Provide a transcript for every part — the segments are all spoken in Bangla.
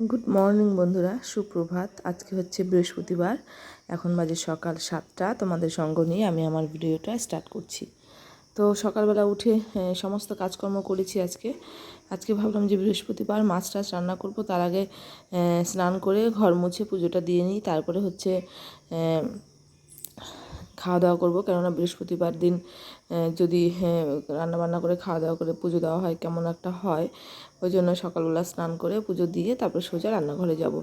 গুড মর্নিং বন্ধুরা। সুপ্রভাত। আজকে হচ্ছে বৃহস্পতিবার। এখন বাজে সকাল সাতটা। তোমাদের সঙ্গ নিয়ে আমি আমার ভিডিওটা স্টার্ট করছি। তো সকালবেলা উঠে সমস্ত কাজকর্ম করেছি আজকে। আজকে ভাবলাম যে বৃহস্পতিবার মাছ টাছ রান্না করব। তার আগে স্নান করে ঘর মুছে পুজোটা দিয়ে নিই। তারপরে হচ্ছে খাওয়া দাওয়া করব। কেননা বৃহস্পতিবার দিন যদি রান্না বান্না করে খাওয়া দাওয়া করে পুজো দেওয়া হয়, কেমন একটা হয়, ওই জন্য সকালবেলা স্নান করে পুজো দিয়ে তারপর সোজা রান্নাঘরে যাব।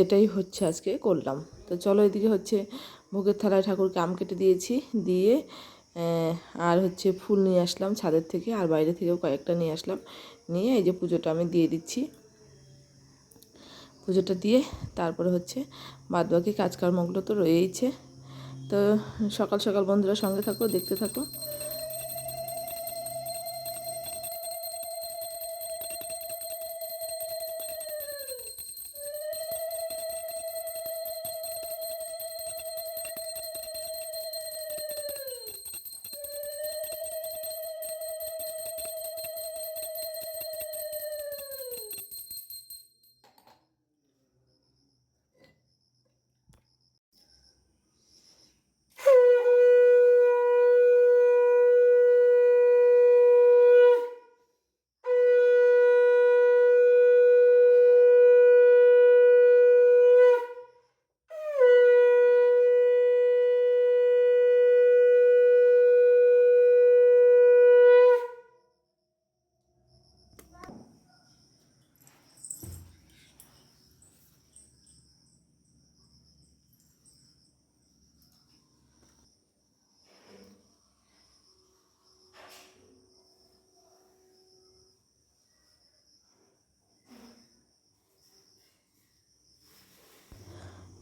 এটাই হচ্ছে আজকে করলাম। তো চলো এদিকে হচ্ছে ভোগের থালায় ঠাকুরকে আম কেটে দিয়েছি, দিয়ে আর হচ্ছে ফুল নিয়ে আসলাম ছাদের থেকে, আর বাইরে থেকেও কয়েকটা নিয়ে আসলাম। নিয়ে এই যে পুজোটা আমি দিয়ে দিচ্ছি। পুজোটা দিয়ে তারপরে হচ্ছে বাদবাকি কাজকর্মগুলো তো রয়েইছে। তো সকাল সকাল বন্ধুরা সঙ্গে থাকো দেখতে থাকো।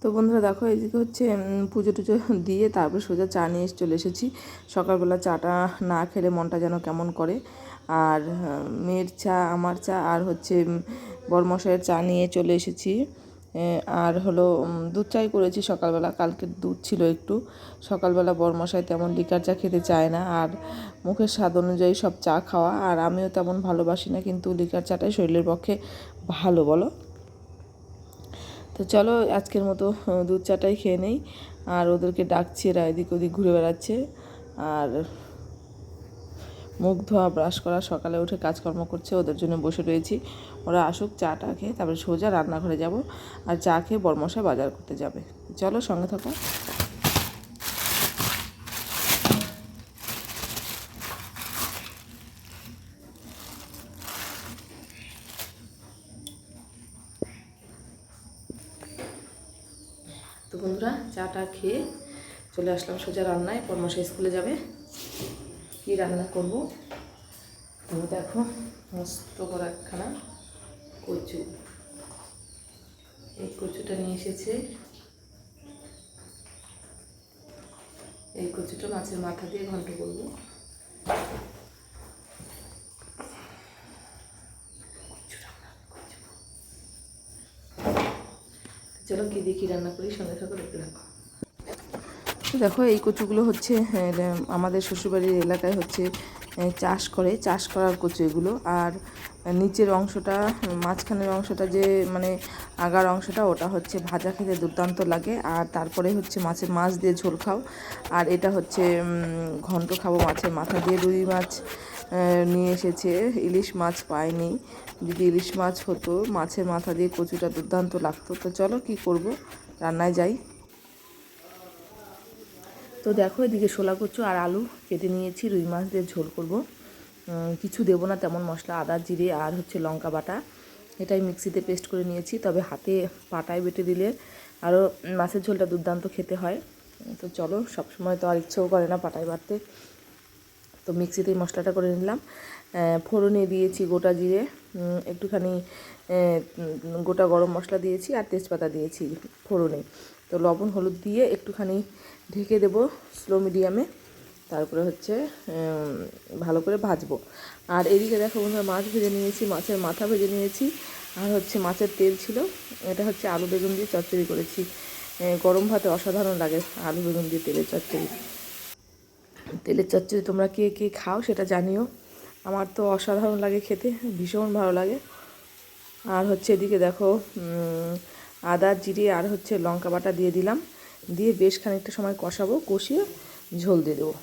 তো বন্ধুরা দেখো এদিকে হচ্ছে পুজো টুজো দিয়ে তারপর সোজা চা নিয়ে চলে এসেছি। সকালবেলা চাটা না খেলে মনটা যেন কেমন করে। আর মেয়ের চা, আমার চা, আর হচ্ছে বরমশাইয়ের চা নিয়ে চলে এসেছি। আর হলো দুধ চাই করেছি সকালবেলা, কালকে দুধ ছিল একটু। সকালবেলা বরমশাই তেমন লিকার চা খেতে চায় না, আর মুখের স্বাদ অনুযায়ী সব চা খাওয়া। আর আমিও তেমন ভালোবাসি না, কিন্তু লিকার চাটাই শরীরের পক্ষে ভালো, বলো? তো চলো আজকের মতো দুধ চাটাই খেয়ে নেই। আর ওদেরকে ডাকছি, এরা এদিক ওদিক ঘুরে বেড়াচ্ছে। আর মুখ ধোয়া, ব্রাশ করা, সকালে উঠে কাজকর্ম করছে, ওদের জন্য বসে রয়েছি। ওরা আসুক, চা টা খেয়ে তারপরে সোজা রান্নাঘরে যাব। আর চা খেয়ে বরমশা বাজার করতে যাবে। চলো সঙ্গে থাকো। বন্ধুরা, চাটা খেয়ে চলে আসলাম সোজা রান্নায়। পরমশা স্কুলে যাবে। কি রান্না করব? তুমি দেখো, মস্ত বড় একখানা কচু। এই কচুটা নিয়ে এসেছে। এই কচুটা মাছের মাথা দিয়ে ঘন্ট করব কচু রান্না, কচু। চলো রান্না করি? সঙ্গে থাকো, দেখতে থাকো। দেখো, এই কচুগুলো হচ্ছে আমাদের শ্বশুরবাড়ির এলাকায় হচ্ছে চাষ করে, চাষ করার কচু এগুলো। আর নিচের অংশটা, মাঝখানের অংশটা যে মানে আগার অংশটা, ওটা হচ্ছে ভাজা খেতে দুর্দান্ত লাগে। আর তারপরে হচ্ছে মাছের মাছ দিয়ে ঝোল খাও। আর এটা হচ্ছে ঘন্ট খাব মাছের মাথা দিয়ে। রুই মাছ নিয়ে এসেছে, ইলিশ মাছ পাইনি। যদি ইলিশ মাছ হতো, মাছের মাথা দিয়ে কচুটা দুর্দান্ত লাগতো, তো চলো কি করব? রান্নায় যাই। তো দেখো এদিকে শোলা কচু আর আলু কেটে নিয়েছি, রুই মাছ দিয়ে ঝোল করব। কিছু দেবো না, তেমন মশলা, আদা, জিরে আর হচ্ছে লঙ্কা বাটা। এটাই মিক্সিতে পেস্ট করে নিয়েছি, তবে হাতে পাটায় বেটে দিলে আরও মাছের ঝোলটা দুর্দান্ত খেতে হয়। তো চলো, সবসময় তো আর ইচ্ছেও করে না পাটায় বাটতে। তো মিক্সিতেই মশলাটা করে নিলাম। ফোড়নে দিয়েছি গোটা জিরে একটুখানি গোটা গরম মশলা দিয়েছি আর তেজপাতা দিয়েছি ফোড়নে। তো লবণ, হলুদ দিয়ে একটুখানি ঢেকে দেব স্লো মিডিয়ামে তারপরে হচ্ছে ভালো করে ভাজবো। আর এদিকে দেখো বন্ধুরা, মাছ ভেজে নিয়েছি, মাছের মাথা ভেজে নিয়েছি, আর হচ্ছে মাছের তেল ছিল, এটা হচ্ছে আলু বেগুন দিয়ে চচ্চড়ি করেছি। গরম ভাতে অসাধারণ লাগে আলু বেগুন দিয়ে তেলের চচ্চড়ি। তেলের চচ্চড়ি তোমরা কে কে খাও সেটা জানিও। আমার তো অসাধারণ লাগে খেতে, ভীষণ ভালো লাগে। আর হচ্ছে এদিকে দেখো আদা, জিরে আর হচ্ছে লঙ্কা বাটা দিয়ে দিলাম। দিয়ে বেশ খানিকটা সময় কষাবো, কষিয়ে ঝোল দিয়ে দেবো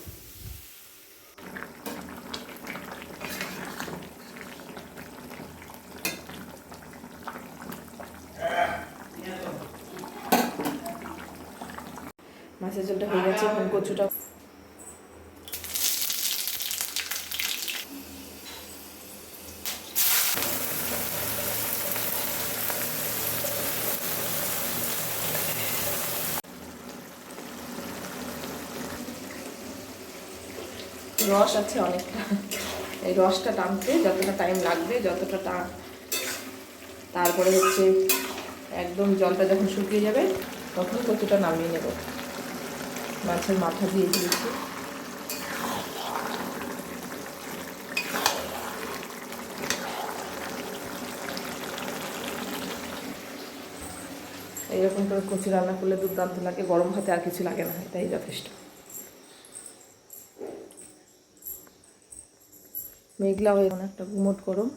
মাছের ঝোলটা হয়ে গেছে এখন কচুটা রস আছে অনেকটা। এই রসটা টানতে যতটা টাইম লাগবে, যতটা টান তারপরে হচ্ছে একদম জলটা যখন শুকিয়ে যাবে, তখন কচুটা নামিয়ে নেব। মাছের মাথা দিয়ে দিয়েছি। এইরকম করে কচু রান্না করলে দুর্দান্ত লাগে, গরম ভাতে আর কিছু লাগে না এটাই যথেষ্ট। মেঘলা হয়ে একটা গুমট গরম।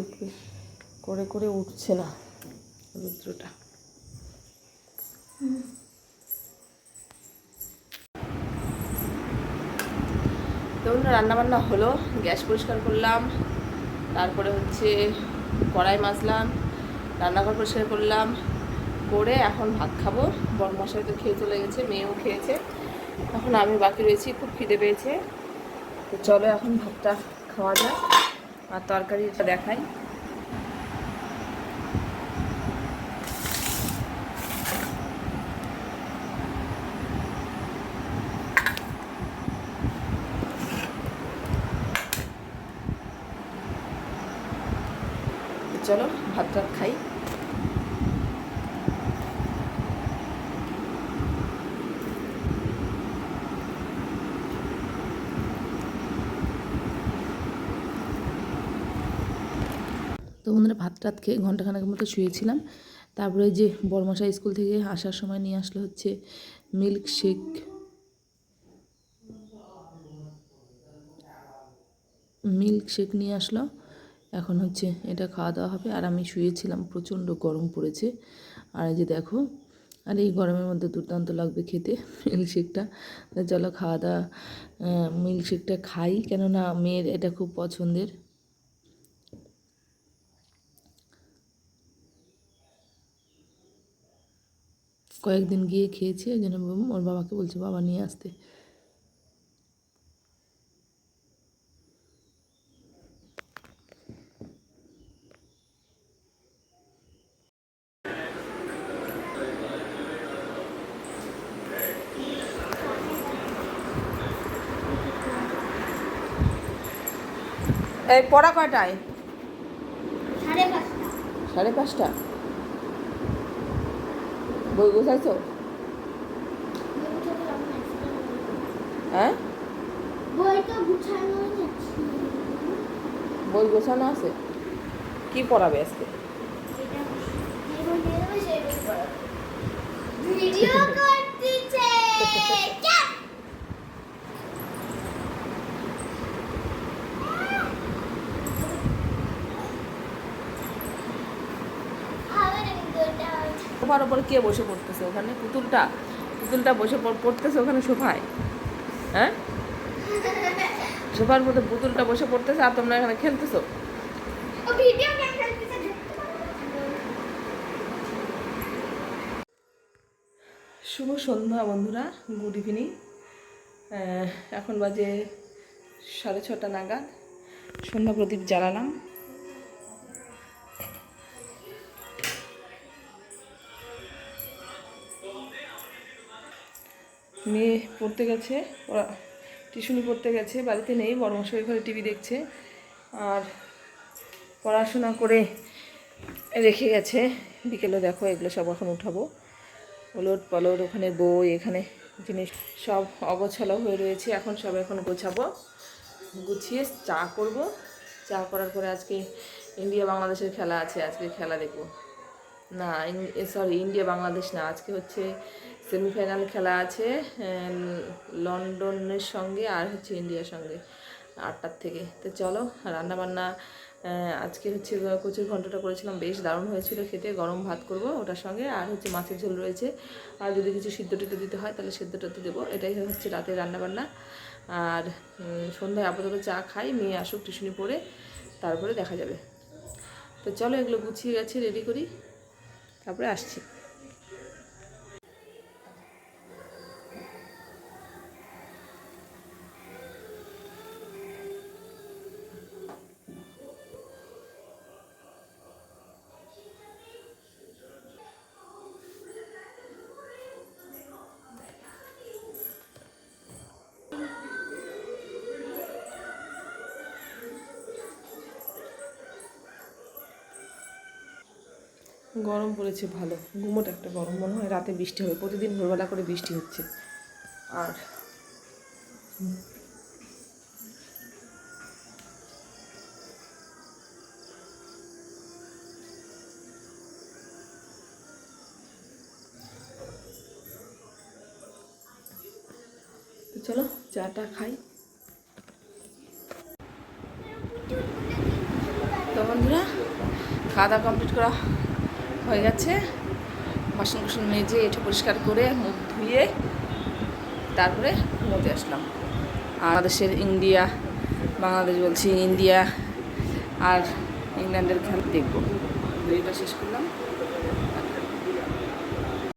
উঠবে করে করে উঠছে না রুদ্রটা। ধরুন রান্নাবান্না হলো, গ্যাস পরিষ্কার করলাম, তারপরে হচ্ছে কড়াই মাজলাম, রান্নাঘর পরিষ্কার করলাম, করে এখন ভাত খাব। বরমশাই তো খেয়ে চলে গেছে, মেয়েও খেয়েছে। এখন আমি বাকি রয়েছি, খুব খিদে পেয়েছে। তো চলো এখন ভাতটা খাওয়া যাক, আর তরকারিটা দেখাই। চলো ভাত খাই। তো বন্ধুরা ভাত টাত খেয়ে ঘন্টাখানেকের মতো শুয়েছিলাম। তারপরে যে বড়মশাই স্কুল থেকে আসার সময় নিয়ে আসলো হচ্ছে মিল্ক শেক মিল্ক শেক নিয়ে আসলো। এখন হচ্ছে এটা খাওয়া দাওয়া হবে। আর আমি শুয়েছিলাম, প্রচণ্ড গরম পড়েছে। আর এই যে দেখো, আর এই গরমের মধ্যে দুর্দান্ত লাগবে খেতে মিল্ক শেকটা চলো খাওয়া দাওয়া মিল্ক শেকটা খাই। কেননা মেয়ের এটা খুব পছন্দের। কয়েকদিন গিয়ে খেয়েছি ওই জন্য ওর বাবাকে বলছে বাবা নিয়ে আসতে। এই পড়া কয়টায়? সাড়ে পাঁচটা। সাড়ে পাঁচটা? বই গোছাইছো? হ্যাঁ? বই গোছানো আছে? কি পড়াবে আজকে? ভিডিও করতেছে সোফার ওপর কে বসে পড়তেছে? ওখানে পুতুলটা পুতুলটা বসে পড়- পড়তেছে ওখানে সোফায়। হ্যাঁ? সোফার মধ্যে পুতুলটা বসে পড়তেছে আর তোমরা এখানে খেলতেছো? শুভ সন্ধ্যা বন্ধুরা গুড ইভিনিং। এখন বাজে সাড়ে ছটা নাগাদ। সন্ধ্যা প্রদীপ জ্বালালাম। মেয়ে পড়তে গেছে, ওরা টিউশনি পড়তে গেছে, বাড়িতে নেই, বড় মশাই ঘরে টিভি দেখছে, আর পড়াশোনা করে রেখে গেছে। বিকেলে দেখো এগুলো সব এখন উঠাবো। ওলট পালট ওখানে বই, এখানে জিনিস সব অগোছালো হয়ে রয়েছে। এখন সব এখন গোছাবো, গুছিয়ে চা করব। চা করার পরে আজকে ইন্ডিয়া বাংলাদেশের খেলা আছে, আজকে খেলা দেখব। না সরি ইন্ডিয়া, বাংলাদেশ না। আজকে হচ্ছে সেমিফাইনাল খেলা আছে লন্ডনের সঙ্গে আর হচ্ছে ইন্ডিয়ার সঙ্গে আটটার থেকে। তো চলো, রান্নাবান্না আজকে হচ্ছে কচুর ঘন্টটা করেছিলাম, বেশ দারুণ হয়েছিল খেতে। গরম ভাত করব ওটার সঙ্গে, আর হচ্ছে মাছের ঝোল রয়েছে। আর যদি কিছু সিদ্ধ টিদ্ধ দিতে হয়, তাহলে সিদ্ধ টিদ্ধ দেবো। এটাই হচ্ছে রাতের রান্নাবান্না। আর সন্ধ্যায় আপাতত চা খাই, মেয়ে আসুক, টিউশনি পড়ে, তারপরে দেখা যাবে। তো চলো, এগুলো গুছিয়ে গেছে রেডি করি। তারপরে আসছি। গরম পড়েছে, ভালো। গুমোট একটা গরম, মনে হয় রাতে বৃষ্টি হবে প্রতিদিন ভোরবেলা করে বৃষ্টি হচ্ছে। আর চলো, চাটা খাই। তো বন্ধুরা, খাওয়া দাওয়া কমপ্লিট করা হয়ে গেছে। বাসন কুসন মেজে এটা পরিষ্কার করে, মুখ ধুয়ে তারপরে ঘুমোতে আসলাম। বাংলাদেশের ইন্ডিয়া, বাংলাদেশ বলছি ইন্ডিয়া আর ইংল্যান্ডের খেলা দেখব। ভিডিওটা শেষ করলাম।